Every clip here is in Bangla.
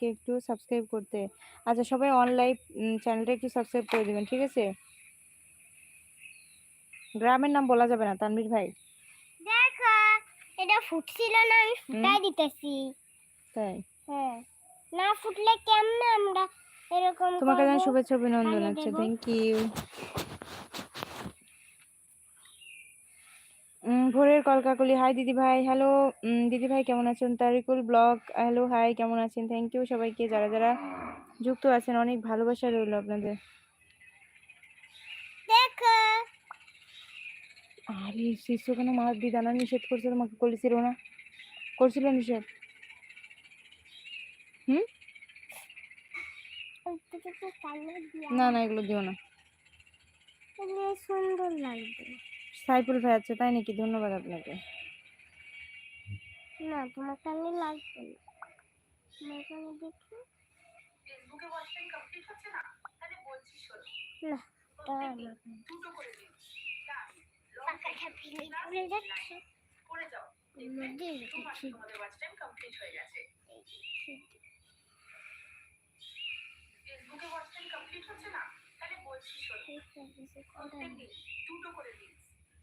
লাইভকে একটু সাবস্ক্রাইব করতে। আচ্ছা সবাই অন লাইভ চ্যানেলটা একটু সাবস্ক্রাইব করে দেবেন ঠিক আছে? গ্রামের নাম বলা যাবে না তানভীর ভাই? দেখো এটা ফুটছিল না আমি ফুটাই দিতেছি। তাই? হ্যাঁ। না ফুটলে কেমনে আমরা এরকম তোমাকে জানাই? শুভেচ্ছা অভিনন্দন আচ্ছা থ্যাংক ইউ ভোরের কলকাকলি। হাই দিদি ভাই হ্যালো দিদি ভাই কেমন আছেন? তারিকুল ব্লগ। হ্যালো হাই কেমন আছেন? থ্যাংক ইউ সবাইকে। যারা যারা যুক্ত আছেন অনেক ভালোবাসা রইল আপনাদের। দেখো। আরে শিষ্য কেন দিয়ে দানা নিষেধ করছে তোমাকে করেছিল না। করছিল নিষেধ? হুম? না না এগুলো দিও না। সুন্দর লাগবে। সাইফুল ভাই আছে তাই নাকি? ধন্যবাদ আপনাকে। না তোমাকে আমি লাগবে না তোমাকে আমি করে দিন দুটো করে দিন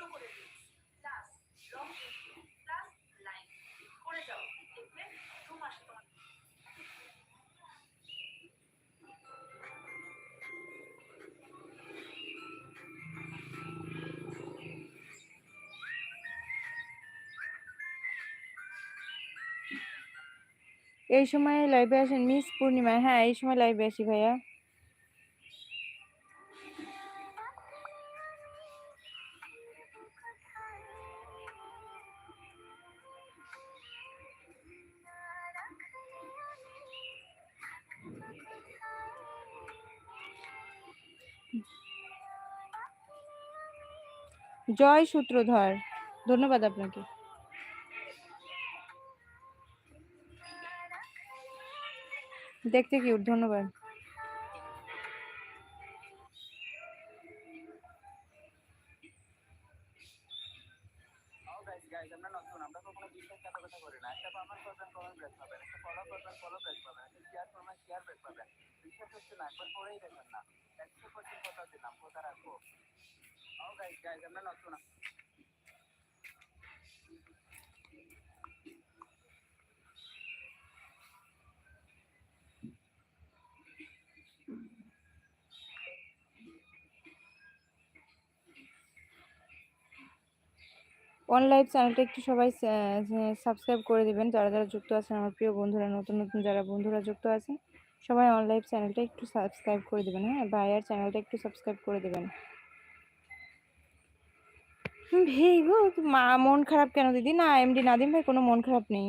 কথা করি না একটা কমেন্ট করবেন কমেন্ট ব্যাক পাবেন একটা ফলো করবেন ফলো ব্যাক পাবেন একটা শেয়ার করবেন শেয়ার ব্যাক পাবেন বিশ্বাস হচ্ছে না একবার পড়েই দেখেন না একশো কথা দিলাম রাখব ও নতুন অন লাইভ চ্যানেলটা একটু সবাই সাবস্ক্রাইব করে দিবেন। যারা যারা যুক্ত আছেন, আমার প্রিয় বন্ধুরা, নতুন নতুন যারা বন্ধুরা যুক্ত আছেন সবাই অনলাইভ চ্যানেলটা একটু সাবস্ক্রাইব করে দেবেন হ্যাঁ? ভাইয়ার চ্যানেলটা একটু সাবস্ক্রাইব করে দেবেন। মা, মন খারাপ কেন দিদি? না এমডি নাদিম ভাই, কোনো মন খারাপ নেই।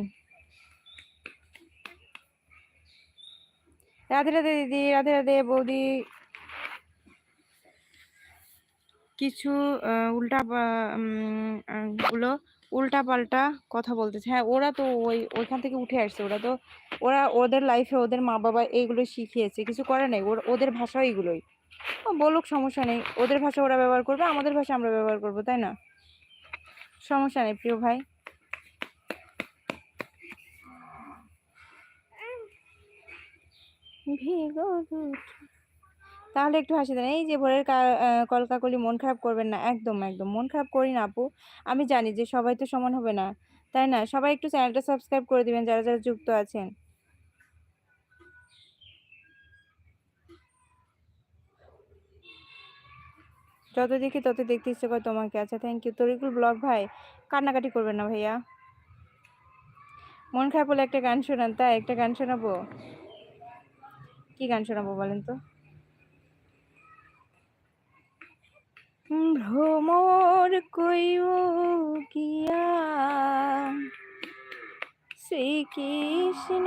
রাধে রাধে দিদি, রাধে রাধে বৌদি। কিছু উল্টা গুলো উল্টা পাল্টা কথা বলতেছে। হ্যাঁ ওরা তো ওই, ওইখান থেকে উঠে আসছে ওরা। তো ওরা ওদের লাইফে ওদের মা বাবা এইগুলো শিখিয়েছে, কিছু করে নাই। ওদের ভাষা এইগুলোই। বলুক, সমস্যা নেই। ওদের ভাষা ওরা ব্যবহার করবে, আমাদের ভাষা আমরা ব্যবহার করব, তাই না? সমস্যা নেই, প্রিয় ভাই। ভিগো। তাহলে একটু হাসি দেন। এই যে ভোরের কলকাকলি মন খারাপ করবেন না। একদম একদম। মন খারাপ করি না আপু। আমি জানি যে সবাই তো সমান হবে না। তাই না? সবাই একটু চ্যানেলটা সাবস্ক্রাইব করে দিবেন যারা যারা যুক্ত আছেন। যত দেখি তত দেখতে ইচ্ছে করে তোমাকে। আচ্ছা থ্যাংক ইউ তরিকুল ব্লগ ভাই, কান্নাকাটি করবেন না ভাইয়া? মন খারাপ হলে একটা গান শোনান। তাই একটা গান শোনাবো? কি গান শোনাবো বলেন তো? ভ্রমর কইব গিয়া। শ্রীকৃষ্ণ